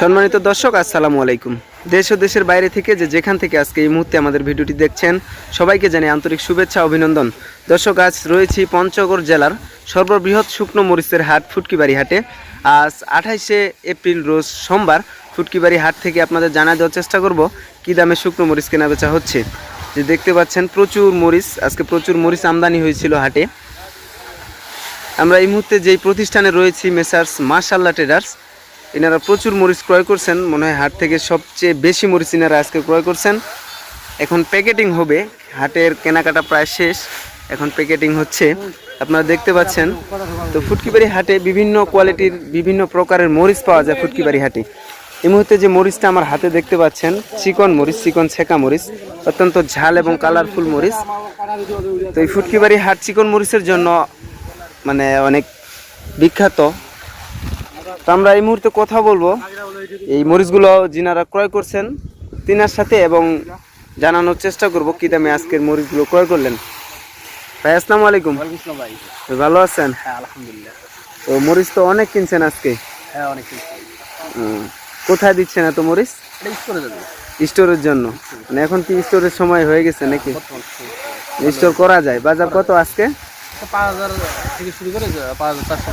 সম্মানিত দর্শক, আসসালামু আলাইকুম। দেশ ও দেশের বাইরে থেকে যে যেখান থেকে আজকে এই মুহূর্তে আমাদের ভিডিওটি দেখছেন, সবাইকে জানাই আন্তরিক শুভেচ্ছা, অভিনন্দন। দর্শক, আজ রয়েছি পঞ্চগড় জেলার সর্ববৃহৎ শুকনো মরিচের হাট, ফুটকিবাড়ি হাটে। আজ আঠাইশে এপ্রিল, রোজ সোমবার ফুটকিবাড়ি হাট থেকে আপনাদের জানা দেওয়ার চেষ্টা করব, কী দামে শুকনো মরিচ কেনা বেচা হচ্ছে। যে দেখতে পাচ্ছেন, প্রচুর মরিচ, আজকে প্রচুর মরিচ আমদানি হয়েছিল হাটে। আমরা এই মুহূর্তে যেই প্রতিষ্ঠানে রয়েছি, মেসার্স মাশাল্লাহ ট্রেডার্স এনারা প্রচুর মরিচ ক্রয় করছেন, মনে হয় হাট থেকে সবচেয়ে বেশি মরিচ এনারা আজকে ক্রয় করছেন। এখন প্যাকেটিং হবে, হাটের কেনাকাটা প্রায় শেষ, এখন প্যাকেটিং হচ্ছে। আপনারা দেখতে পাচ্ছেন, তো ফুটকিবাড়ি হাটে বিভিন্ন কোয়ালিটির বিভিন্ন প্রকারের মরিচ পাওয়া যায় ফুটকিবাড়ি হাটে। এই মুহূর্তে যে মরিচটা আমার হাতে দেখতে পাচ্ছেন, চিকন মরিচ, চিকন ছেঁকা মরিচ, অত্যন্ত ঝাল এবং কালারফুল মরিচ। তো এই ফুটকিবাড়ি হাট চিকন মরিচের জন্য মানে অনেক বিখ্যাত। তো আমরা এই মুহূর্তে কথা বলব। এই মরিচগুলো যিনারা ক্রয় করছেন তিনার সাথে এবং জানানোর চেষ্টা করব কি দামে আজকের মরিচগুলো ক্রয় করলেন। ভাই আসসালামু আলাইকুম। ভাই। ভালো আছেন? হ্যাঁ আলহামদুলিল্লাহ। তো মরিচ তো অনেক কিনছেন আজকে? হ্যাঁ অনেক। কোথায় দিচ্ছেন এত মরিচ? স্টোরের জন্য। মানে এখন কি স্টোরের সময় হয়ে গেছে নাকি? স্টোর করা যায়। বাজার কত আজকে? পাঁচ হাজার থেকে শুরু করে পাঁচ হাজার চারশো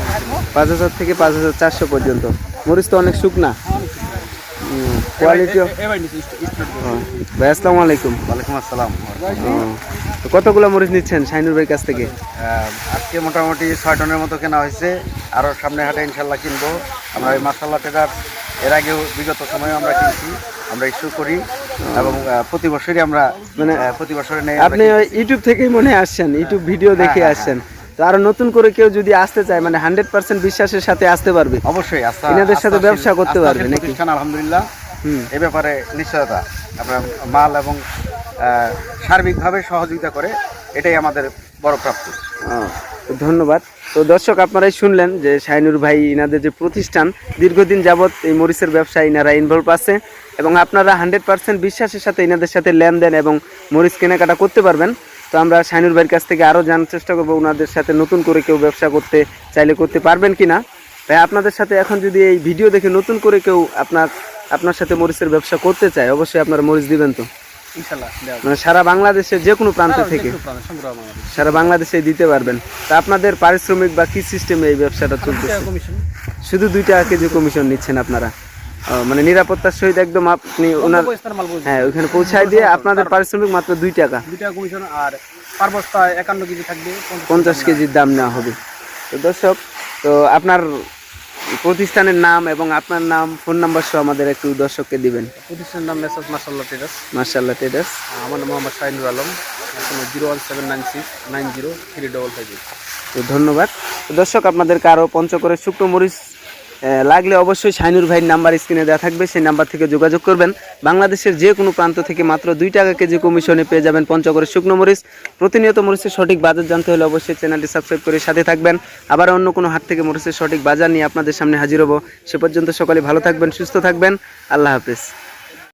পাঁচ হাজার থেকে পাঁচ হাজার চারশো পর্যন্ত। মরিচ তো অনেক শুকনা। কোয়ালিটিও এবার ভাই আসসালামু আলাইকুম। ওয়ালাইকুম আসসালাম। তো কতগুলো মরিচ নিচ্ছেন শাইনুর ভাইয়ের কাছ থেকে? আজকে মোটামুটি ছয় টনের মতো কেনা হয়েছে। আরও সামনে হাটে ইনশাল্লাহ কিনবো। আমরা এই মাসাল্লা ট্রেডার এর আগেও বিগত সময়ে আমরা কিনছি। আমরা ইস্যু করি। এবং প্রতি বছরই আমরা মানে প্রতি বছরে নেই আপনি ইউটিউব থেকেই মনে আসছেন ইউটিউব ভিডিও দেখে হ্যাঁ, আসছেন। তো আরও নতুন করে কেউ যদি আসতে চায় মানে হান্ড্রেড পার্সেন্ট বিশ্বাসের সাথে আসতে পারবে। অবশ্যই এনাদের সাথে ব্যবসা করতে পারবে নাকি? আলহামদুলিল্লাহ। হুম। এ ব্যাপারে নিশ্চয়তা। আপনার মাল এবং সার্বিকভাবে সহযোগিতা করে এটাই আমাদের বড় প্রাপ্তি। তো ধন্যবাদ। তো দর্শক, আপনারাই শুনলেন যে শাইনুর ভাই ইনাদের যে প্রতিষ্ঠান, দীর্ঘদিন যাবৎ এই মরিচের ব্যবসায় ইনারা ইনভলভ আছে এবং আপনারা হান্ড্রেড পার্সেন্ট বিশ্বাসের সাথে ইনাদের সাথে লেনদেন এবং মরিচ কেনাকাটা করতে পারবেন। তো আমরা শাইনুর ভাইয়ের কাছ থেকে আরও জানার চেষ্টা করব ওনাদের সাথে নতুন করে কেউ ব্যবসা করতে চাইলে করতে পারবেন কি না তাই আপনাদের সাথে এখন যদি এই ভিডিও দেখে নতুন করে কেউ আপনার আপনার সাথে মরিচের ব্যবসা করতে চায়, অবশ্যই আপনারা মরিচ দিবেন তো। মানে সারা বাংলাদেশের যে কোনো প্রান্ত থেকে। সারা বাংলাদেশে দিতে পারবেন। তা আপনাদের পারিশ্রমিক বা কি সিস্টেমে এই ব্যবসাটা চলতেছে? শুধু দুই টাকা কেজি কমিশন নিচ্ছেন আপনারা। মানে নিরাপত্তার সহিত একদম আপনি ওনার হ্যাঁ ওইখানে পৌঁছায় দিয়ে আপনাদের পারিশ্রমিক মাত্র দুই টাকা। দুই টাকা কমিশন আর পার একান্ন কেজি থাকবে পঞ্চাশ কেজির দাম নেওয়া হবে। তো দর্শক তো আপনার প্রতিষ্ঠানের নাম এবং আপনার নাম ফোন নাম্বার সহ আমাদের একটু দর্শককে দিবেন। প্রতিষ্ঠানের নাম মেসাজ মাসাল্লাহ টেডাস। মার্শাল্লাহ টেডাস। আমার নাম Mohammad Shahinur Alam. Zero one seven nine six nine zero three double five তো ধন্যবাদ। দর্শক আপনাদেরকে আরও পঞ্চকরের শুকনো মরিচ লাগলে অবশ্যই শাইনুর ভাইয়ের নাম্বার স্ক্রিনে দেওয়া থাকবে, সেই নাম্বার থেকে যোগাযোগ করবেন। বাংলাদেশের যে কোনো প্রান্ত থেকে মাত্র দুই টাকা কেজি কমিশনে পেয়ে যাবেন পঞ্চগড়ের শুকনো মরিচ। প্রতিনিয়ত মরিচের সঠিক বাজার জানতে হলে অবশ্যই চ্যানেলটি সাবস্ক্রাইব করে সাথে থাকবেন। আবার অন্য কোনো হাত থেকে মরিচের সঠিক বাজার নিয়ে আপনাদের সামনে হাজির হব। সে পর্যন্ত সকালে ভালো থাকবেন, সুস্থ থাকবেন। আল্লাহ হাফেজ।